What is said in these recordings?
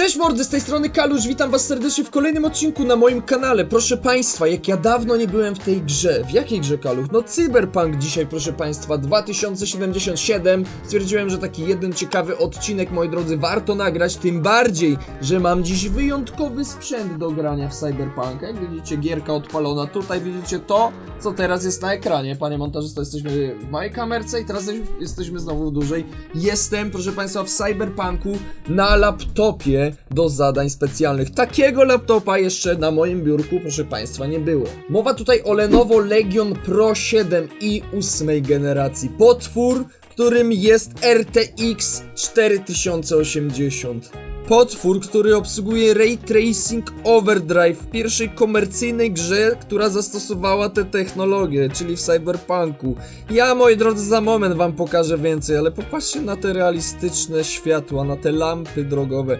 Cześć mordy, z tej strony Kalusz, witam was serdecznie w kolejnym odcinku na moim kanale. Proszę państwa, jak ja dawno nie byłem w tej grze. W jakiej grze Kaluch? No Cyberpunk dzisiaj, proszę państwa, 2077. Stwierdziłem, że taki jeden ciekawy odcinek, moi drodzy, warto nagrać, tym bardziej, że mam dziś wyjątkowy sprzęt do grania w Cyberpunka. Jak widzicie, gierka odpalona. Tutaj widzicie to, co teraz jest na ekranie. Panie montażysto, jesteśmy w małej kamerce i teraz jesteśmy znowu w dużej. Jestem, proszę państwa, w Cyberpunku na laptopie do zadań specjalnych. Takiego laptopa jeszcze na moim biurku, proszę Państwa, nie było. Mowa tutaj o Lenovo Legion Pro 7 i 8 generacji. Potwór, którym jest RTX 4080. Potwór, który obsługuje Ray Tracing Overdrive w pierwszej komercyjnej grze, która zastosowała tę technologię, czyli w Cyberpunku. Ja, moi drodzy, za moment wam pokażę więcej, ale popatrzcie na te realistyczne światła, na te lampy drogowe.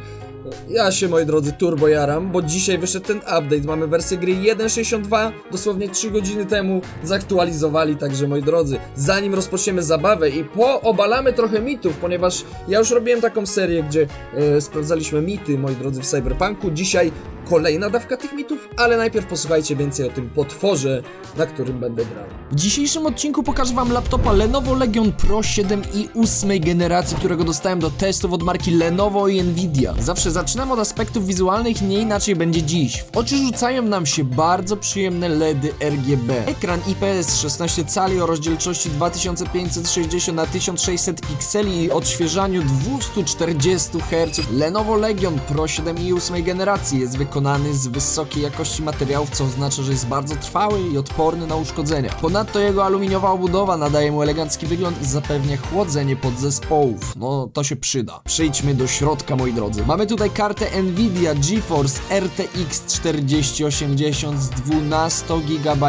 Ja się, moi drodzy, turbo jaram, bo dzisiaj wyszedł ten update. Mamy wersję gry 1.62, dosłownie 3 godziny temu zaktualizowali, także moi drodzy, zanim rozpoczniemy zabawę i poobalamy trochę mitów, ponieważ ja już robiłem taką serię, gdzie e, sprawdzaliśmy mity, moi drodzy, w Cyberpunku. Dzisiaj kolejna dawka tych mitów, ale najpierw posłuchajcie więcej o tym potworze, na którym będę grał. W dzisiejszym odcinku pokażę wam laptopa Lenovo Legion Pro 7 i 8 generacji, którego dostałem do testów od marki Lenovo i Nvidia. Zawsze zaczynam od aspektów wizualnych, nie inaczej będzie dziś. W oczy rzucają nam się bardzo przyjemne LEDy RGB. Ekran IPS 16 cali o rozdzielczości 2560 na 1600 pikseli i odświeżaniu 240 Hz. Lenovo Legion Pro 7 i 8 generacji jest wykonany z wysokiej jakości materiałów, co oznacza, że jest bardzo trwały i odporny na uszkodzenia. Ponadto jego aluminiowa obudowa nadaje mu elegancki wygląd i zapewnia chłodzenie podzespołów. No, to się przyda. Przejdźmy do środka, moi drodzy. Mamy tutaj kartę Nvidia GeForce RTX 4080 z 12 GB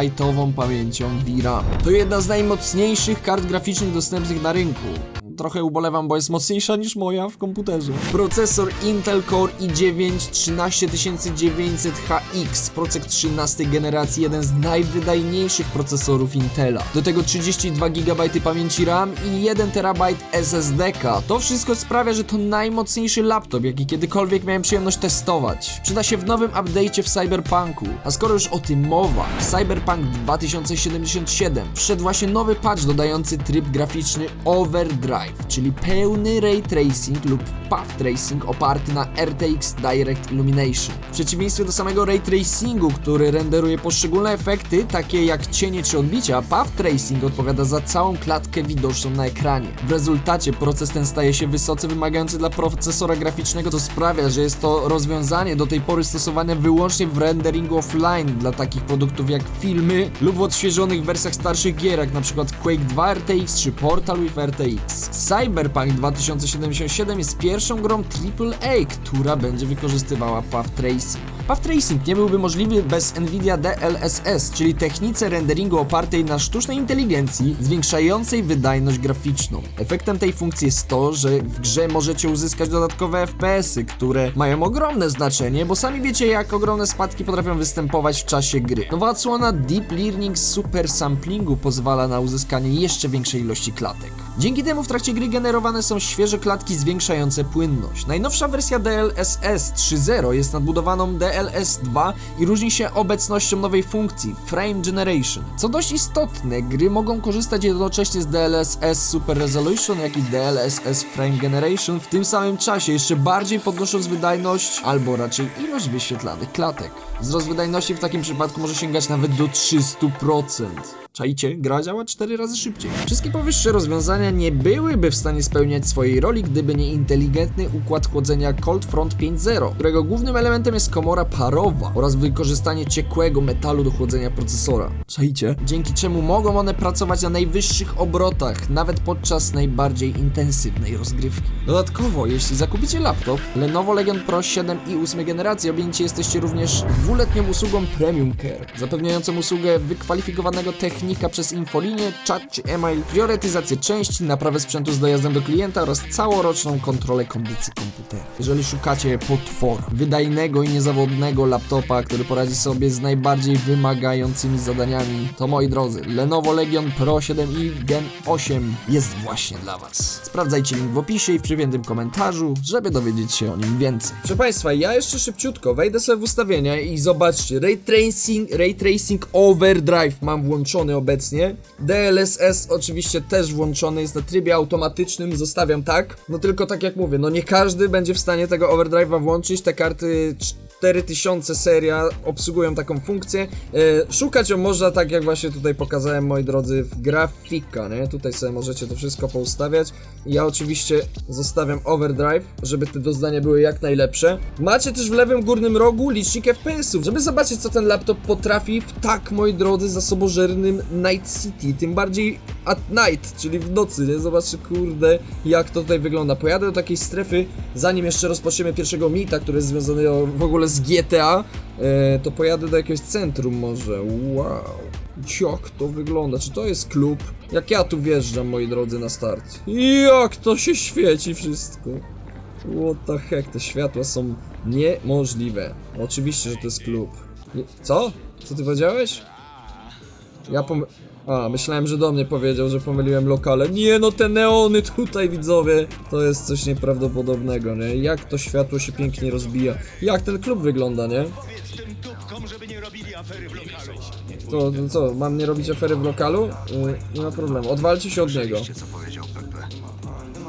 pamięcią VRAM. To jedna z najmocniejszych kart graficznych dostępnych na rynku. Trochę ubolewam, bo jest mocniejsza niż moja w komputerze. Procesor Intel Core i9 13900HX, procek 13 generacji, jeden z najwydajniejszych procesorów Intela. Do tego 32 GB pamięci RAM i 1 TB SSD-ka. To wszystko sprawia, że to najmocniejszy laptop, jaki kiedykolwiek miałem przyjemność testować. Przyda się w nowym update'cie w Cyberpunku. A skoro już o tym mowa, w Cyberpunk 2077 wszedł właśnie nowy patch dodający tryb graficzny Overdrive, czyli pełny ray tracing lub path tracing oparty na RTX Direct Illumination. W przeciwieństwie do samego ray tracingu, który renderuje poszczególne efekty, takie jak cienie czy odbicia, path tracing odpowiada za całą klatkę widoczną na ekranie. W rezultacie proces ten staje się wysoce wymagający dla procesora graficznego, co sprawia, że jest to rozwiązanie do tej pory stosowane wyłącznie w renderingu offline dla takich produktów jak filmy lub w odświeżonych wersjach starszych gier, jak np. Quake 2 RTX czy Portal with RTX. Cyberpunk 2077 jest pierwszą grą AAA, która będzie wykorzystywała path tracing. Path tracing nie byłby możliwy bez Nvidia DLSS, czyli technice renderingu opartej na sztucznej inteligencji zwiększającej wydajność graficzną. Efektem tej funkcji jest to, że w grze możecie uzyskać dodatkowe FPS-y, które mają ogromne znaczenie, bo sami wiecie jak ogromne spadki potrafią występować w czasie gry. Nowa odsłona Deep Learning Super Samplingu pozwala na uzyskanie jeszcze większej ilości klatek. Dzięki temu w trakcie gry generowane są świeże klatki zwiększające płynność. Najnowsza wersja DLSS 3.0 jest nadbudowaną DLS 2 i różni się obecnością nowej funkcji Frame Generation. Co dość istotne, gry mogą korzystać jednocześnie z DLSS Super Resolution, jak i DLSS Frame Generation w tym samym czasie, jeszcze bardziej podnosząc wydajność albo raczej ilość wyświetlanych klatek. Wzrost wydajności w takim przypadku może sięgać nawet do 300%. Czajcie, gra działa 4 razy szybciej. Wszystkie powyższe rozwiązania nie byłyby w stanie spełniać swojej roli, gdyby nie inteligentny układ chłodzenia Cold Front 5.0, którego głównym elementem jest komora parowa oraz wykorzystanie ciekłego metalu do chłodzenia procesora. Czajcie? Dzięki czemu mogą one pracować na najwyższych obrotach, nawet podczas najbardziej intensywnej rozgrywki. Dodatkowo, jeśli zakupicie laptop, Lenovo Legion Pro 7 i 8 generacji objęci jesteście również dwuletnią usługą Premium Care, zapewniającą usługę wykwalifikowanego technika technika przez infolinię, czat czy e-mail, priorytetyzację części, naprawę sprzętu z dojazdem do klienta oraz całoroczną kontrolę kondycji komputera. Jeżeli szukacie potwora, wydajnego i niezawodnego laptopa, który poradzi sobie z najbardziej wymagającymi zadaniami, to moi drodzy, Lenovo Legion Pro 7i Gen 8 jest właśnie dla Was. Sprawdzajcie link w opisie i w przypiętym komentarzu, żeby dowiedzieć się o nim więcej. Proszę Państwa, ja jeszcze szybciutko wejdę sobie w ustawienia i zobaczcie, Ray Tracing, Ray Tracing Overdrive mam włączony obecnie, DLSS oczywiście też włączony, jest na trybie automatycznym, zostawiam tak, no tylko tak jak mówię, no nie każdy będzie w stanie tego overdrive'a włączyć, te karty 4000 seria obsługują taką funkcję. E, szukać ją można tak jak właśnie tutaj pokazałem moi drodzy w grafika, nie? Tutaj sobie możecie to wszystko poustawiać. Ja oczywiście zostawiam overdrive, żeby te doznania były jak najlepsze. Macie też w lewym górnym rogu licznik FPS-ów, żeby zobaczyć co ten laptop potrafi w tak moi drodzy zasobożernym Night City, tym bardziej at night, czyli w nocy, nie? Zobaczcie kurde jak to tutaj wygląda. Pojadę do takiej strefy, zanim jeszcze rozpoczniemy pierwszego meeta, który jest związany w ogóle z GTA, e, to pojadę do jakiegoś centrum może. Wow. Jak to wygląda? Czy to jest klub? Jak ja tu wjeżdżam, moi drodzy, na start. Jak to się świeci wszystko. What the heck, te światła są niemożliwe. Oczywiście, że to jest klub. Nie, co? Co ty powiedziałeś? Ja pom... A, myślałem, że do mnie powiedział, że pomyliłem lokale. Nie no, te neony tutaj, widzowie. To jest coś nieprawdopodobnego, nie? Jak to światło się pięknie rozbija. Jak ten klub wygląda, nie? Powiedz tym dupkom, żeby nie robili afery w lokalu. To, to co, mam nie robić afery w lokalu? Y, nie ma problemu, odwalcie się od niego. Wiecie co powiedział Pepe?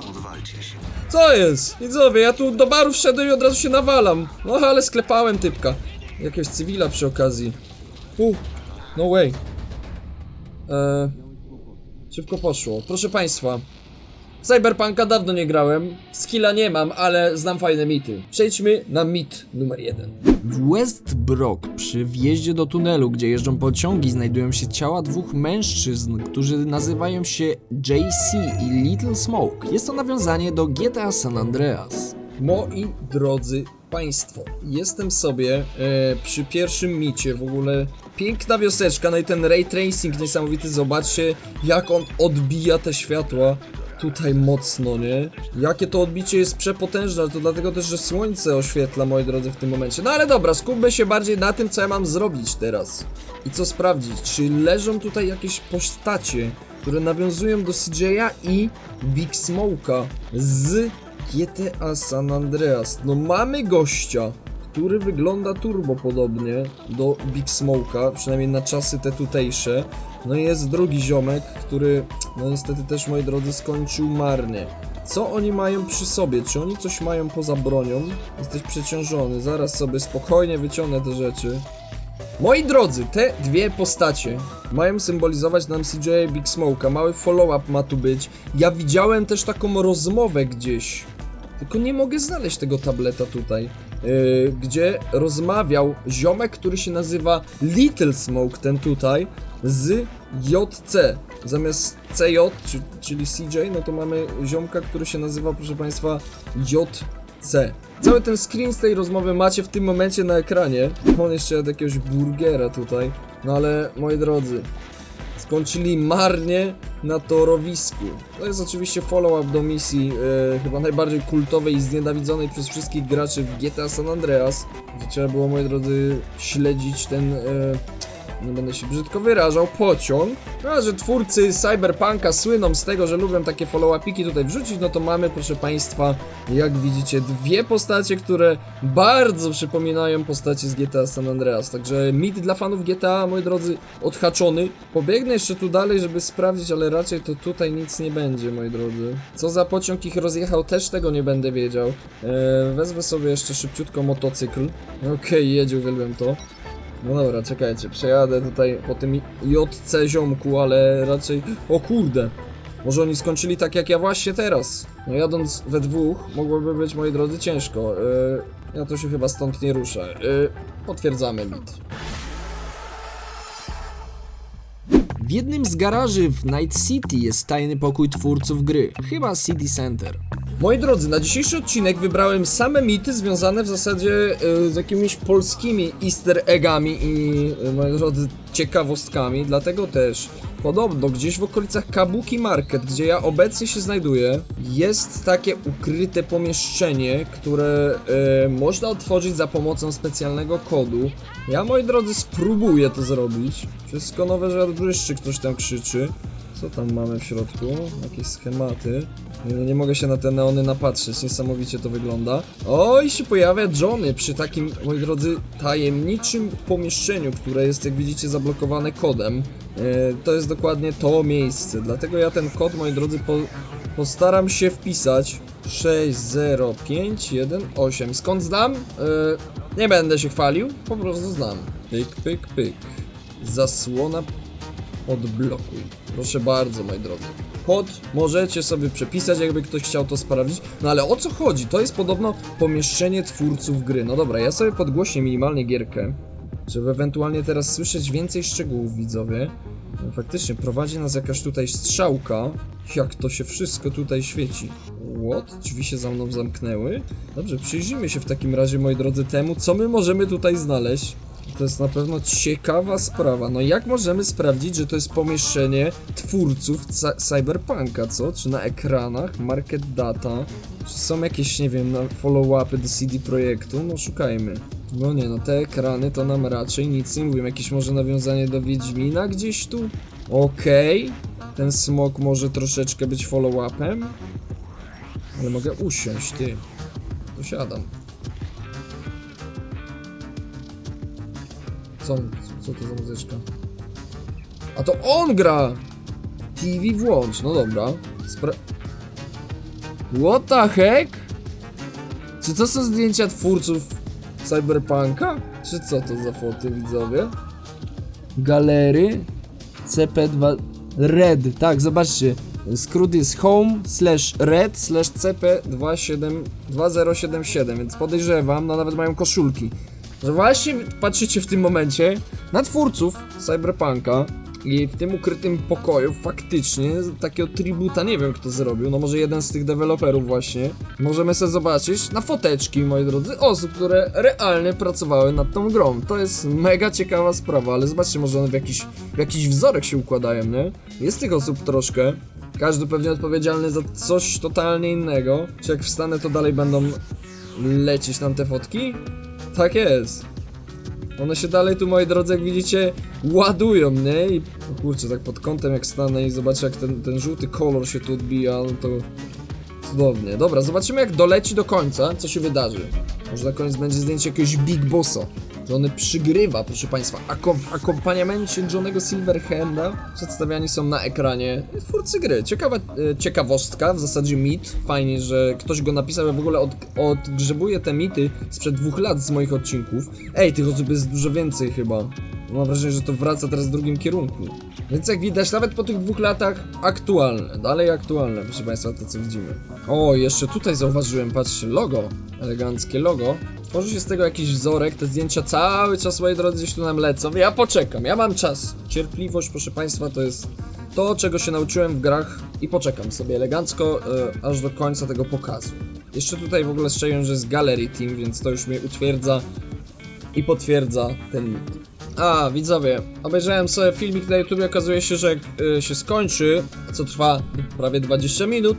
Odwalcie się. Co jest? Widzowie, ja tu do baru wszedłem i od razu się nawalam. No ale sklepałem typka. Jakiegoś cywila przy okazji. U, no way. Eee, szybko poszło. Proszę państwa. Cyberpunka dawno nie grałem, skilla nie mam, ale znam fajne mity. Przejdźmy na mit numer jeden. W Westbrook przy wjeździe do tunelu, gdzie jeżdżą pociągi, znajdują się ciała dwóch mężczyzn, którzy nazywają się JC i Little Smoke. Jest to nawiązanie do GTA San Andreas. Moi drodzy Państwo, jestem sobie e, przy pierwszym micie w ogóle. Piękna wioseczka, no i ten ray tracing niesamowity. Zobaczcie, jak on odbija te światła tutaj mocno, nie? Jakie to odbicie jest przepotężne, to dlatego też, że słońce oświetla, moi drodzy, w tym momencie. No ale dobra, skupmy się bardziej na tym, co ja mam zrobić teraz. I co sprawdzić, czy leżą tutaj jakieś postacie, które nawiązują do CJ'a i Big Smoke'a z GTA San Andreas. No mamy gościa, który wygląda turbo podobnie do Big Smoke'a, przynajmniej na czasy te tutejsze. No i jest drugi ziomek, który no niestety też moi drodzy skończył marnie. Co oni mają przy sobie? Czy oni coś mają poza bronią? Jesteś przeciążony, zaraz sobie spokojnie wyciągnę te rzeczy. Moi drodzy, te dwie postacie mają symbolizować nam CJ Big Smoke'a. Mały follow-up ma tu być. Ja widziałem też taką rozmowę gdzieś. Tylko nie mogę znaleźć tego tableta tutaj. Yy, gdzie rozmawiał ziomek, który się nazywa Little Smoke, ten tutaj, z JC. Zamiast CJ, czy, czyli CJ, no to mamy ziomka, który się nazywa, proszę Państwa, JC. Cały ten screen z tej rozmowy macie w tym momencie na ekranie. On jeszcze jadł jakiegoś burgera tutaj. No ale, moi drodzy, skończyli marnie na torowisku. To jest oczywiście follow-up do misji e, chyba najbardziej kultowej i znienawidzonej przez wszystkich graczy w GTA San Andreas, gdzie trzeba było, moi drodzy, śledzić ten, e, nie będę się brzydko wyrażał, pociąg. No, a że twórcy Cyberpunka słyną z tego, że lubią takie follow-upiki tutaj wrzucić, no to mamy, proszę Państwa, jak widzicie, dwie postacie, które bardzo przypominają postacie z GTA San Andreas. Także mit dla fanów GTA, moi drodzy, odhaczony. Pobiegnę jeszcze tu dalej, żeby sprawdzić, ale raczej to tutaj nic nie będzie, moi drodzy. Co za pociąg ich rozjechał, też tego nie będę wiedział. Eee, wezmę sobie jeszcze szybciutko motocykl. Okej, jedzie, uwielbiam to. No dobra, czekajcie, przejadę tutaj po tym JC ziomku, ale raczej... O kurde! Może oni skończyli tak jak ja właśnie teraz. No jadąc we dwóch, mogłoby być, moi drodzy, ciężko. Yy, ja to się chyba stąd nie ruszę. Yy, potwierdzamy mit. W jednym z garaży w Night City jest tajny pokój twórców gry, chyba City Center. Moi drodzy, na dzisiejszy odcinek wybrałem same mity związane w zasadzie e, z jakimiś polskimi easter eggami i, e, moi drodzy, ciekawostkami, dlatego też podobno gdzieś w okolicach Kabuki Market, gdzie ja obecnie się znajduję, jest takie ukryte pomieszczenie, które e, można otworzyć za pomocą specjalnego kodu. Ja, moi drodzy, spróbuję to zrobić. Wszystko nowe, że błyszczy, ktoś tam krzyczy. Co tam mamy w środku? Jakieś schematy. Nie, no nie mogę się na te neony napatrzeć, niesamowicie to wygląda. O, i się pojawia Johnny przy takim, moi drodzy, tajemniczym pomieszczeniu, które jest, jak widzicie, zablokowane kodem. E, to jest dokładnie to miejsce, dlatego ja ten kod, moi drodzy, po, postaram się wpisać. 60518. Skąd znam? E, nie będę się chwalił, po prostu znam. Pyk, pyk, pyk. Zasłona odblokuj. Proszę bardzo, moi drodzy. Kod możecie sobie przepisać, jakby ktoś chciał to sprawdzić. No ale o co chodzi? To jest podobno pomieszczenie twórców gry. No dobra, ja sobie podgłośnię minimalnie gierkę, żeby ewentualnie teraz słyszeć więcej szczegółów, widzowie. No, faktycznie prowadzi nas jakaś tutaj strzałka. Jak to się wszystko tutaj świeci. What? Drzwi się za mną zamknęły? Dobrze, przyjrzyjmy się w takim razie, moi drodzy, temu, co my możemy tutaj znaleźć. To jest na pewno ciekawa sprawa. No jak możemy sprawdzić, że to jest pomieszczenie twórców cy- Cyberpunka, co? Czy na ekranach? Market data? Czy są jakieś, nie wiem, follow-upy do CD Projektu? No szukajmy. No nie, no te ekrany to nam raczej nic nie mówią. Jakieś może nawiązanie do Wiedźmina gdzieś tu? Okej. Ten smok może troszeczkę być follow-upem. Ale mogę usiąść, ty. To Co, co to za muzyczka? A to on gra! TV włącz, no dobra. Spra What the heck? Czy to są zdjęcia twórców Cyberpunka? Czy co to za foty, widzowie? Galery CP2 Red, tak, zobaczcie. Skrót jest home slash red slash CP2077, więc podejrzewam, no nawet mają koszulki, że właśnie patrzycie w tym momencie na twórców Cyberpunka i w tym ukrytym pokoju faktycznie takiego tributa nie wiem kto zrobił, no może jeden z tych deweloperów właśnie. Możemy sobie zobaczyć na foteczki, moi drodzy, osób, które realnie pracowały nad tą grą. To jest mega ciekawa sprawa, ale zobaczcie, może one w jakiś, w jakiś wzorek się układają, nie? Jest tych osób troszkę. Każdy pewnie odpowiedzialny za coś totalnie innego. Czy jak wstanę, to dalej będą lecieć nam te fotki? Tak jest. One się dalej tu, moi drodzy, jak widzicie, ładują, nie? I kurczę, tak pod kątem jak stanę i zobaczę, jak ten, ten żółty kolor się tu odbija, no to cudownie. Dobra, zobaczymy, jak doleci do końca, co się wydarzy. Może na koniec będzie zdjęcie jakiegoś Big Bossa. On przygrywa, proszę Państwa, ako w akompaniamencie Johnego Silverhanda przedstawiani są na ekranie twórcy gry. Ciekawa e, ciekawostka, w zasadzie mit. Fajnie, że ktoś go napisał. Ja w ogóle od, odgrzebuję te mity sprzed dwóch lat z moich odcinków. Ej, tych osób jest dużo więcej chyba. Mam wrażenie, że to wraca teraz w drugim kierunku. Więc jak widać, nawet po tych dwóch latach aktualne, dalej aktualne, proszę Państwa, to co widzimy. O, jeszcze tutaj zauważyłem, patrzcie, logo, eleganckie logo. Tworzy się z tego jakiś wzorek, te zdjęcia cały czas, moi drodzy, gdzieś tu nam lecą. Ja poczekam, ja mam czas. Cierpliwość, proszę Państwa, to jest to, czego się nauczyłem w grach i poczekam sobie elegancko, e, aż do końca tego pokazu. Jeszcze tutaj w ogóle strzeliłem, że jest Gallery Team, więc to już mnie utwierdza i potwierdza ten mit. A, widzowie, obejrzałem sobie filmik na YouTube, okazuje się, że jak y, się skończy, co trwa prawie 20 minut,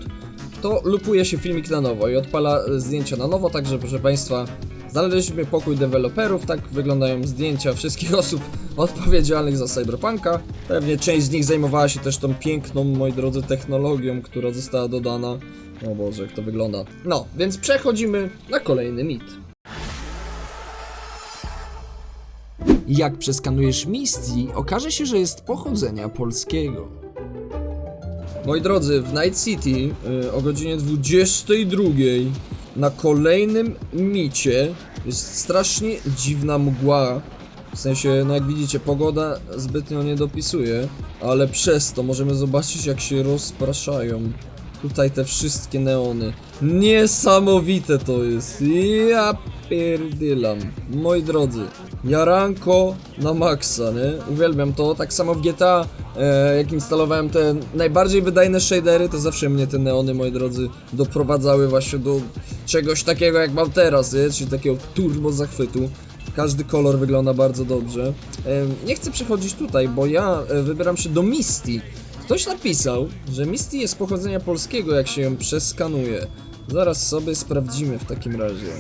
to lupuje się filmik na nowo i odpala y, zdjęcia na nowo, także proszę Państwa, znaleźliśmy pokój deweloperów, tak wyglądają zdjęcia wszystkich osób odpowiedzialnych za Cyberpunka. Pewnie część z nich zajmowała się też tą piękną, moi drodzy, technologią, która została dodana. O Boże, jak to wygląda. No, więc przechodzimy na kolejny mit. Jak przeskanujesz Misty, okaże się, że jest pochodzenia polskiego. Moi drodzy, w Night City y, o godzinie 22 na kolejnym micie jest strasznie dziwna mgła. W sensie, no jak widzicie, pogoda zbytnio nie dopisuje, ale przez to możemy zobaczyć, jak się rozpraszają tutaj te wszystkie neony. Niesamowite to jest. Ja pierdylam. Moi drodzy, jaranko na maksa, nie? Uwielbiam to. Tak samo w GTA, e, jak instalowałem te najbardziej wydajne shadery, to zawsze mnie te neony, moi drodzy, doprowadzały właśnie do czegoś takiego jak mam teraz, nie? Czyli takiego turbo zachwytu. Każdy kolor wygląda bardzo dobrze. E, nie chcę przechodzić tutaj, bo ja e, wybieram się do Misty. Ktoś napisał, że Misty jest pochodzenia polskiego, jak się ją przeskanuje. Zaraz sobie sprawdzimy w takim razie.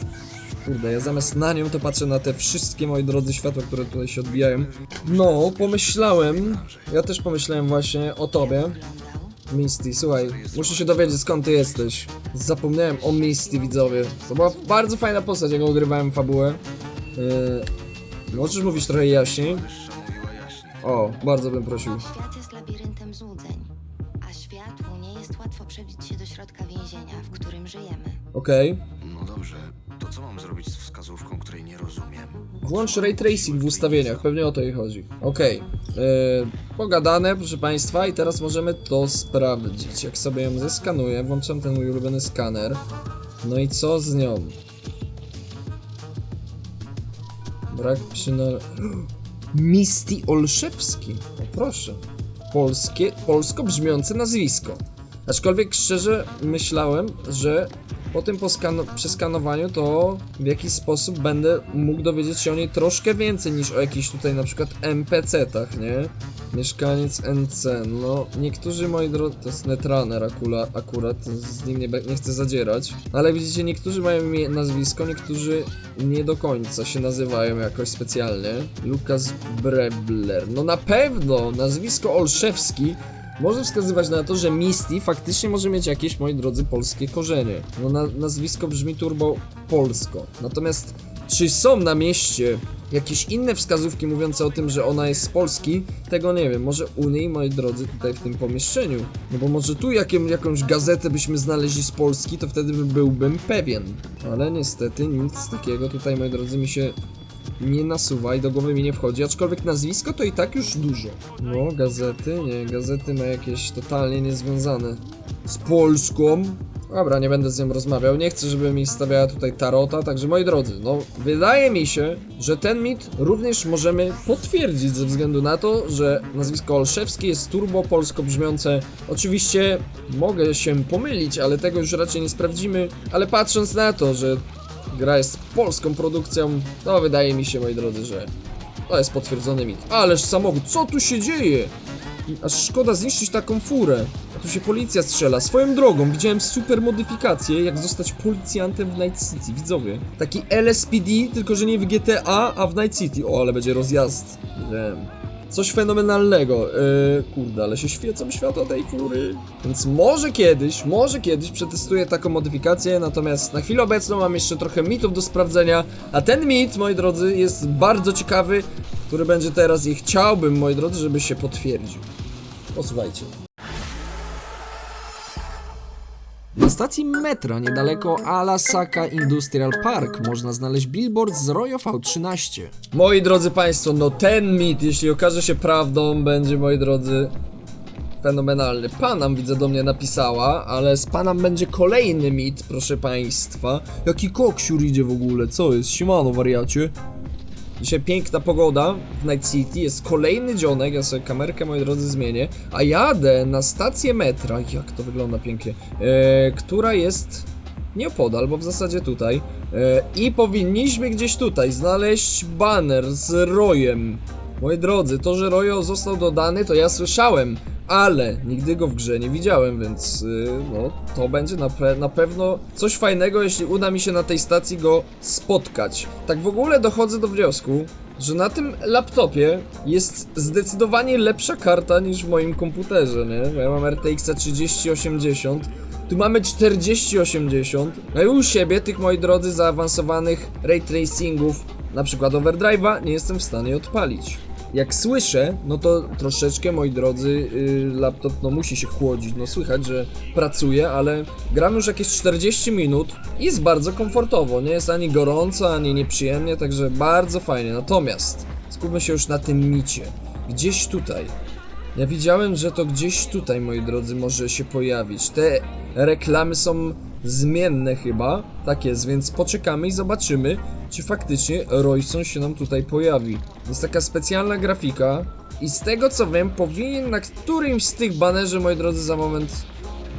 Kurde, ja zamiast na nią to patrzę na te wszystkie, moi drodzy, światła, które tutaj się odbijają. No, pomyślałem, ja też pomyślałem właśnie o tobie. Misty, słuchaj, muszę się dowiedzieć skąd ty jesteś. Zapomniałem o Misty, widzowie. To była bardzo fajna postać, jak ogrywałem fabułę. Yy, możesz mówić trochę jaśniej? O, bardzo bym prosił. Świat jest labiryntem złudzeń, a światłu nie jest łatwo przebić się do środka więzienia, w którym żyjemy. Okej. No dobrze, to co mam zrobić z wskazówką, której nie rozumiem? Włącz ray tracing w ustawieniach, pewnie o to jej chodzi. Okej, yy, pogadane, proszę Państwa, i teraz możemy to sprawdzić. Jak sobie ją zeskanuję, włączam ten mój ulubiony skaner. No i co z nią? Brak przynal... Misty Olszewski, o proszę. Polskie, polsko brzmiące nazwisko. Aczkolwiek szczerze myślałem, że po tym przeskanowaniu to w jakiś sposób będę mógł dowiedzieć się o niej troszkę więcej niż o jakichś tutaj na przykład NPC-tach, nie? Mieszkaniec NC, no niektórzy moi drodzy, to jest Netrunner akurat, z nim nie, nie chcę zadzierać, ale widzicie, niektórzy mają imię, nazwisko, niektórzy nie do końca się nazywają jakoś specjalnie. Lukas Brevler, no na pewno nazwisko Olszewski może wskazywać na to, że Misty faktycznie może mieć jakieś, moi drodzy, polskie korzenie. No na, nazwisko brzmi turbo polsko. Natomiast czy są na mieście jakieś inne wskazówki mówiące o tym, że ona jest z Polski? Tego nie wiem. Może u niej, moi drodzy, tutaj w tym pomieszczeniu. No bo może tu jakąś gazetę byśmy znaleźli z Polski, to wtedy by- byłbym pewien. Ale niestety nic takiego tutaj, moi drodzy, mi się nie nasuwa i do głowy mi nie wchodzi, aczkolwiek nazwisko to i tak już dużo. No, gazety, nie, gazety ma jakieś totalnie niezwiązane z Polską. Dobra, nie będę z nią rozmawiał, nie chcę, żeby mi stawiała tutaj tarota, także moi drodzy, no, wydaje mi się, że ten mit również możemy potwierdzić ze względu na to, że nazwisko Olszewski jest turbo polsko brzmiące. Oczywiście mogę się pomylić, ale tego już raczej nie sprawdzimy, ale patrząc na to, że gra jest polską produkcją, to wydaje mi się, moi drodzy, że to jest potwierdzony mit. Ależ samochód, co tu się dzieje? Aż szkoda zniszczyć taką furę. Tu się policja strzela. Swoją drogą, widziałem super modyfikację, jak zostać policjantem w Night City. Widzowie. Taki LSPD, tylko że nie w GTA, a w Night City. O, ale będzie rozjazd. Wiem. Coś fenomenalnego. Yy, kurde, ale się świecą światła tej fury. Więc może kiedyś, może kiedyś przetestuję taką modyfikację, natomiast na chwilę obecną mam jeszcze trochę mitów do sprawdzenia, a ten mit, moi drodzy, jest bardzo ciekawy, który będzie teraz i chciałbym, moi drodzy, żeby się potwierdził. Posłuchajcie. Na stacji metra niedaleko Alasaka Industrial Park można znaleźć billboard z Royo V13. Moi drodzy Państwo, no ten mit, jeśli okaże się prawdą, będzie, moi drodzy, fenomenalny. Panam widzę do mnie napisała, ale z Panam będzie kolejny mit, proszę Państwa. Jaki koksiur idzie w ogóle, co jest? Siemano, wariacie. Dzisiaj piękna pogoda w Night City, jest kolejny dzionek, ja sobie kamerkę, moi drodzy, zmienię, a jadę na stację metra, jak to wygląda pięknie, e, która jest nieopodal, bo w zasadzie tutaj, e, i powinniśmy gdzieś tutaj znaleźć banner z Rojem. Moi drodzy, to, że Royo został dodany, to ja słyszałem, ale nigdy go w grze nie widziałem, więc y, no, to będzie na, na pewno coś fajnego, jeśli uda mi się na tej stacji go spotkać. Tak w ogóle dochodzę do wniosku, że na tym laptopie jest zdecydowanie lepsza karta niż w moim komputerze, nie? Ja mam RTX 3080, tu mamy 4080, no i u siebie tych, moi drodzy, zaawansowanych ray tracingów, na przykład overdrive'a, nie jestem w stanie odpalić. Jak słyszę, no to troszeczkę, moi drodzy, yy, laptop no musi się chłodzić. No słychać, że pracuje, ale gram już jakieś 40 minut i jest bardzo komfortowo. Nie jest ani gorąco, ani nieprzyjemnie, także bardzo fajnie. Natomiast skupmy się już na tym micie. Gdzieś tutaj. Ja widziałem, że to gdzieś tutaj, moi drodzy, może się pojawić. Te reklamy są zmienne chyba. Tak jest, więc poczekamy i zobaczymy, czy faktycznie Royson się nam tutaj pojawi. Jest taka specjalna grafika i z tego co wiem, powinien na którymś z tych banerze, moi drodzy, za moment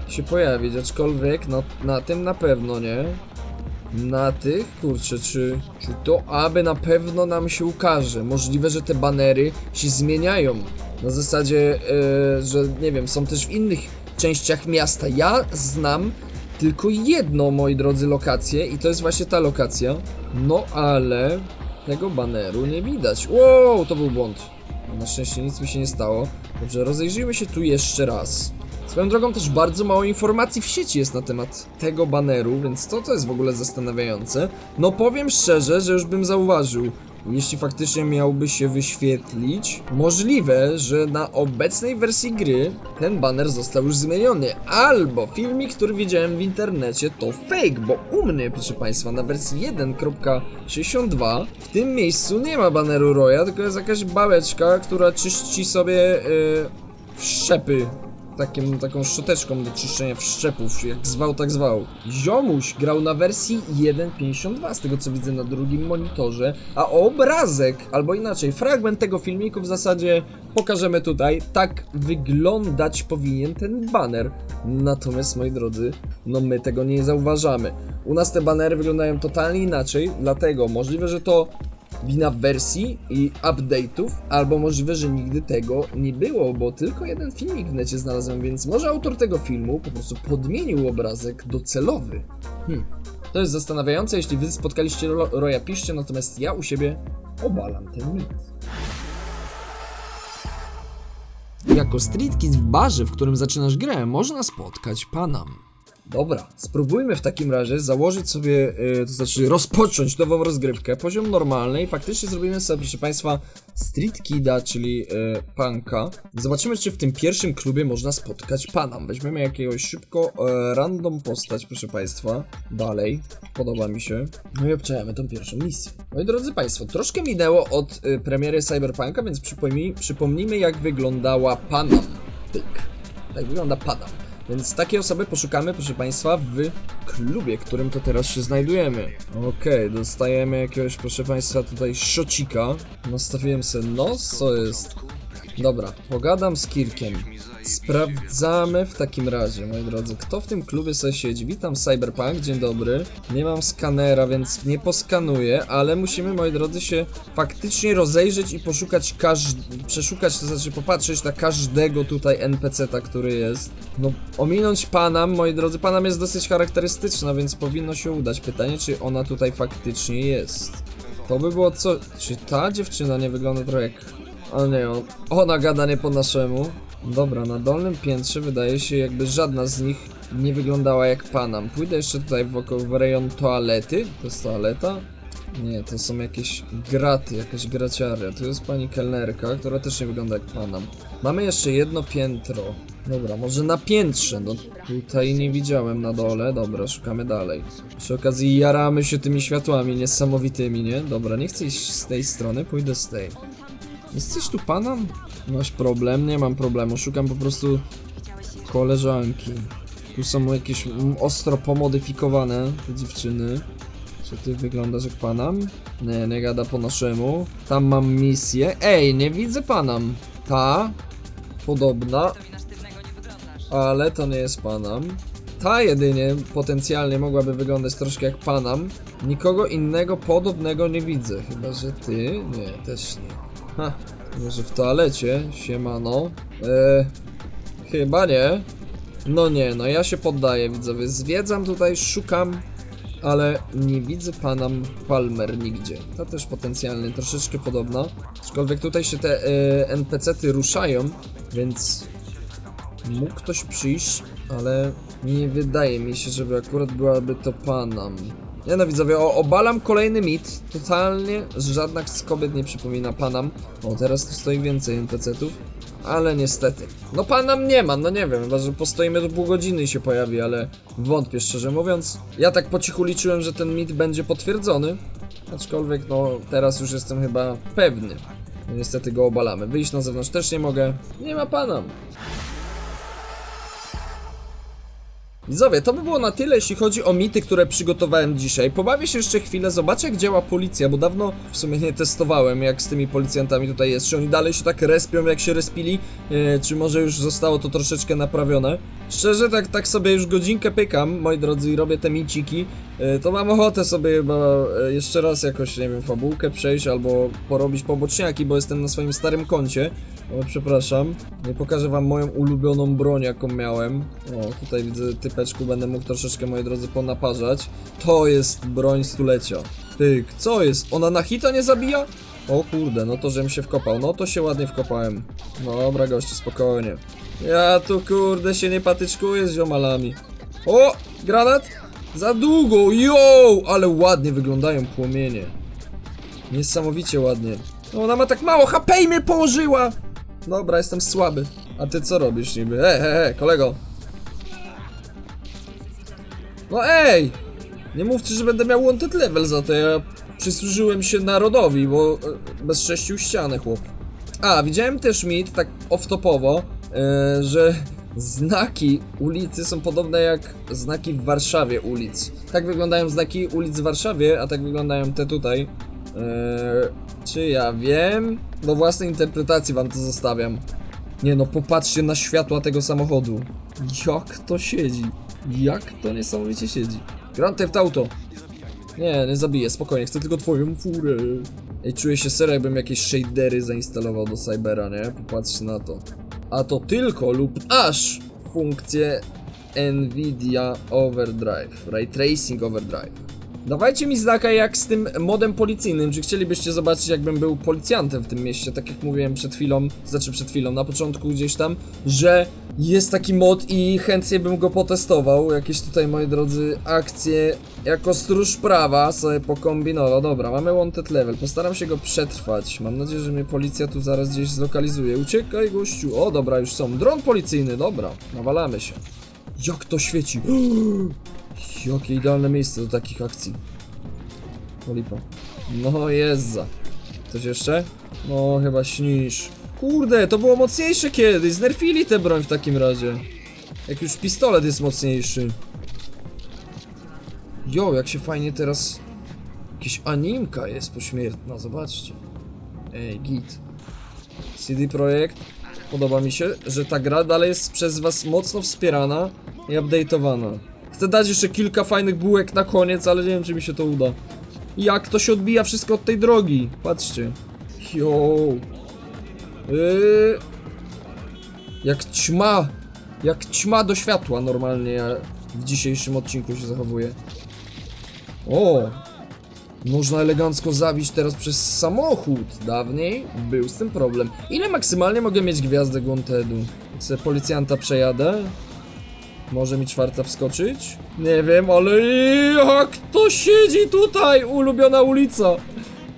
się pojawić, aczkolwiek no, na tym na pewno, nie? Na tych, kurczę, czy, czy to aby na pewno nam się ukaże? Możliwe, że te banery się zmieniają. Na zasadzie, e, że nie wiem, są też w innych częściach miasta. Ja znam tylko jedną, moi drodzy, lokację i to jest właśnie ta lokacja. No ale tego baneru nie widać. Wow, to był błąd. Na szczęście nic mi się nie stało. Dobrze, rozejrzyjmy się tu jeszcze raz. Swoją drogą też bardzo mało informacji w sieci jest na temat tego baneru, więc to to jest w ogóle zastanawiające. No powiem szczerze, że już bym zauważył, jeśli faktycznie miałby się wyświetlić, możliwe, że na obecnej wersji gry ten baner został już zmieniony, albo filmik, który widziałem w internecie to fake, bo u mnie, proszę Państwa, na wersji 1.62 w tym miejscu nie ma baneru Roya, tylko jest jakaś babeczka, która czyści sobie yy, szczepy takim, taką szczoteczką do czyszczenia wszczepów, jak zwał, tak zwał. Ziomuś grał na wersji 1.52, z tego co widzę na drugim monitorze, a obrazek, albo inaczej, fragment tego filmiku w zasadzie pokażemy tutaj. Tak wyglądać powinien ten banner. Natomiast, moi drodzy, no my tego nie zauważamy. U nas te banery wyglądają totalnie inaczej, dlatego możliwe, że to wina wersji i update'ów, albo możliwe, że nigdy tego nie było, bo tylko jeden filmik w necie znalazłem, więc może autor tego filmu po prostu podmienił obrazek docelowy. Hmm. To jest zastanawiające, jeśli wy spotkaliście Ro- Roya, piszcie, natomiast ja u siebie obalam ten mit. Jako Street Kids w barze, w którym zaczynasz grę, można spotkać Panam. Dobra, spróbujmy w takim razie założyć sobie, yy, to znaczy rozpocząć nową rozgrywkę, poziom normalny i faktycznie zrobimy sobie, proszę Państwa, Street Kida, czyli yy, Panka. Zobaczymy, czy w tym pierwszym klubie można spotkać Panam. Weźmiemy jakiegoś szybko yy, random postać, proszę Państwa. Dalej, podoba mi się. No i obczajamy tą pierwszą misję. Moi drodzy Państwo, troszkę minęło od yy, premiery Cyberpunka, więc przypomnij, przypomnijmy jak wyglądała Panam. Tak wygląda Panam. Więc takiej osoby poszukamy, proszę Państwa, w klubie, którym to teraz się znajdujemy. Okej, dostajemy jakiegoś, proszę Państwa, tutaj szocika. Nastawiłem sobie nos, co jest? Dobra, pogadam z Kirkiem. Sprawdzamy w takim razie, moi drodzy, kto w tym klubie sobie siedzi. Witam Cyberpunk, dzień dobry. Nie mam skanera, więc nie poskanuję, ale musimy, moi drodzy, się faktycznie rozejrzeć i poszukać każd... przeszukać, to znaczy popatrzeć na każdego tutaj NPC-ta, który jest. No, ominąć Panam, moi drodzy, Panam jest dosyć charakterystyczna, więc powinno się udać. Pytanie, czy ona tutaj faktycznie jest. To by było co... Czy ta dziewczyna nie wygląda trochę jak... O nie, on, ona gada nie po naszemu. Dobra, na dolnym piętrze wydaje się jakby żadna z nich nie wyglądała jak Panam. Pójdę jeszcze tutaj wokół w rejon toalety. To jest toaleta? Nie, to są jakieś graty, jakaś graciaria. Tu jest pani kelnerka, która też nie wygląda jak Panam. Mamy jeszcze jedno piętro. Dobra, może na piętrze. No tutaj nie widziałem na dole. Dobra, szukamy dalej. Przy okazji jaramy się tymi światłami niesamowitymi, nie? Dobra, nie chcę iść z tej strony, pójdę z tej. Jesteś tu panem? Masz problem? Nie mam problemu. Szukam po prostu koleżanki. Tu są jakieś ostro pomodyfikowane te dziewczyny. Czy ty wyglądasz jak panam? Nie, nie gada po naszemu. Tam mam misję. Ej, nie widzę panam. Ta. Podobna. Ale to nie jest panam. Ta jedynie potencjalnie mogłaby wyglądać troszkę jak panam. Nikogo innego podobnego nie widzę. Chyba, że ty? Nie, też nie. Ha, może w toalecie? Siemano. Eee, chyba nie. No nie, no ja się poddaję, widzowie. Zwiedzam tutaj, szukam, ale nie widzę pana Palmer nigdzie. Ta też potencjalnie troszeczkę podobna. Aczkolwiek tutaj się te e, NPC-ty ruszają, więc mógł ktoś przyjść, ale nie wydaje mi się, żeby akurat byłaby to Panam. Nie no widzowie, o, obalam kolejny mit. Totalnie żadna z kobiet nie przypomina Panam. O, teraz tu stoi więcej NPC-ów. Ale niestety. No Panam nie ma, no nie wiem, chyba że postoimy do pół godziny i się pojawi, ale wątpię szczerze mówiąc. Ja tak po cichu liczyłem, że ten mit będzie potwierdzony. Aczkolwiek no teraz już jestem chyba pewny. No, Niestety go obalamy. Wyjść na zewnątrz też nie mogę. Nie ma Panam. Widzowie, to by było na tyle, jeśli chodzi o mity, które przygotowałem dzisiaj. Pobawię się jeszcze chwilę, zobaczę jak działa policja, bo dawno w sumie nie testowałem, jak z tymi policjantami tutaj jest. Czy oni dalej się tak respią, jak się respili, e, czy może już zostało to troszeczkę naprawione. Szczerze, tak, tak sobie już godzinkę pykam, moi drodzy, i robię te miciki, to mam ochotę sobie chyba e, jeszcze raz jakoś, nie wiem, fabułkę przejść, albo porobić poboczniaki, bo jestem na swoim starym koncie. O, przepraszam. Nie pokażę wam moją ulubioną broń, jaką miałem. O, tutaj widzę typeczku, będę mógł troszeczkę, moi drodzy, ponaparzać. To jest broń stulecia. Pyk, co jest? Ona na hita nie zabija? O kurde, no to żem się wkopał. No to się ładnie wkopałem. Dobra, gościu, spokojnie. Ja tu kurde się nie patyczkuję z ziomalami. O! Granat? Za długo, yo! Ale ładnie wyglądają płomienie. Niesamowicie ładnie. No, Ona ma tak mało HP i mnie położyła! Dobra, jestem słaby. A ty co robisz niby? Ej, kolego. No ej! Nie mówcie, że będę miał wanted level za to. Ja przysłużyłem się narodowi, bo e, bez sześciu ściany, chłop. A, widziałem też mit, tak off-topowo, e, że znaki ulicy są podobne jak znaki w Warszawie ulic. Tak wyglądają znaki ulic w Warszawie, a tak wyglądają te tutaj. Eee, czy ja wiem? Do własnej interpretacji wam to zostawiam. Nie no, popatrzcie na światła tego samochodu. Jak to siedzi? Jak to niesamowicie siedzi? Grand Theft Auto. Nie, nie zabiję, spokojnie, chcę tylko twoją furę. Ej, czuję się serio, jakbym jakieś shadery zainstalował do Cybera, nie? Popatrzcie na to. A to tylko lub aż funkcje Nvidia Overdrive, Ray Tracing Overdrive. Dawajcie mi znaka jak z tym modem policyjnym, czy chcielibyście zobaczyć jakbym był policjantem w tym mieście, tak jak mówiłem przed chwilą, znaczy przed chwilą, na początku gdzieś tam, że jest taki mod i chętnie bym go potestował, jakieś tutaj moi drodzy akcje jako stróż prawa sobie pokombinował, dobra, mamy wanted level, postaram się go przetrwać, mam nadzieję, że mnie policja tu zaraz gdzieś zlokalizuje, uciekaj gościu, o dobra, już są, dron policyjny, dobra, nawalamy się. Jak to świeci? Jakie idealne miejsce do takich akcji. No lipa. No jezza. Coś jeszcze? No chyba śnisz. Kurde, to było mocniejsze kiedyś. Znerfili tę broń w takim razie. Jak już pistolet jest mocniejszy. Jo, jak się fajnie teraz... Jakieś animka jest pośmiertna, zobaczcie. Ej, git. CD Projekt. Podoba mi się, że ta gra dalej jest przez was mocno wspierana i update'owana. Chcę dać jeszcze kilka fajnych bułek na koniec, ale nie wiem czy mi się to uda. Jak to się odbija wszystko od tej drogi? Patrzcie. Jo. Yy. Jak ćma. Jak ćma do światła normalnie w dzisiejszym odcinku się zachowuję. O! Można elegancko zabić teraz przez samochód. Dawniej był z tym problem. Ile maksymalnie mogę mieć gwiazdek Wantedu? Se policjanta przejadę? Może mi czwarta wskoczyć? Nie wiem, ale jak to siedzi tutaj, ulubiona ulica.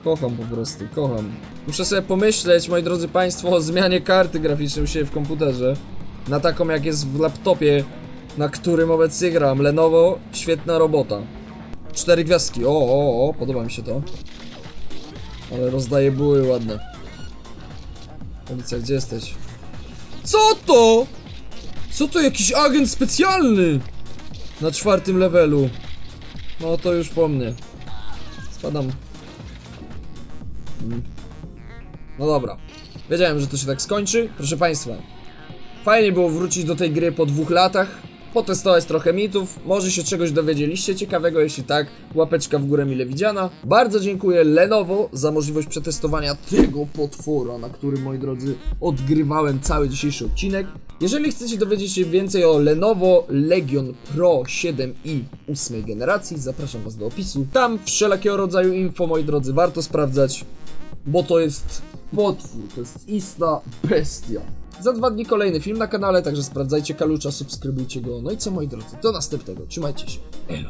Kocham po prostu, kocham. Muszę sobie pomyśleć, moi drodzy państwo, o zmianie karty graficznej u siebie w komputerze. Na taką jak jest w laptopie, na którym obecnie gram. Lenovo, świetna robota. Cztery gwiazdki, o, o, o, podoba mi się to. Ale rozdaje były ładne. Policja, gdzie jesteś? Co to? Co to jakiś agent specjalny? Na czwartym levelu. No to już po mnie. Spadam. Mm. No dobra. Wiedziałem, że to się tak skończy. Proszę Państwa. Fajnie było wrócić do tej gry po dwóch latach. Potestować trochę mitów. Może się czegoś dowiedzieliście ciekawego. Jeśli tak, łapeczka w górę mile widziana. Bardzo dziękuję Lenovo za możliwość przetestowania tego potwora, na którym, moi drodzy, odgrywałem cały dzisiejszy odcinek. Jeżeli chcecie dowiedzieć się więcej o Lenovo Legion Pro 7i 8 generacji, zapraszam Was do opisu. Tam wszelakiego rodzaju info, moi drodzy, warto sprawdzać, bo to jest potwór, to jest istna bestia. Za dwa dni kolejny film na kanale, także sprawdzajcie Kalucza, subskrybujcie go. No i co moi drodzy, do następnego, trzymajcie się, elo.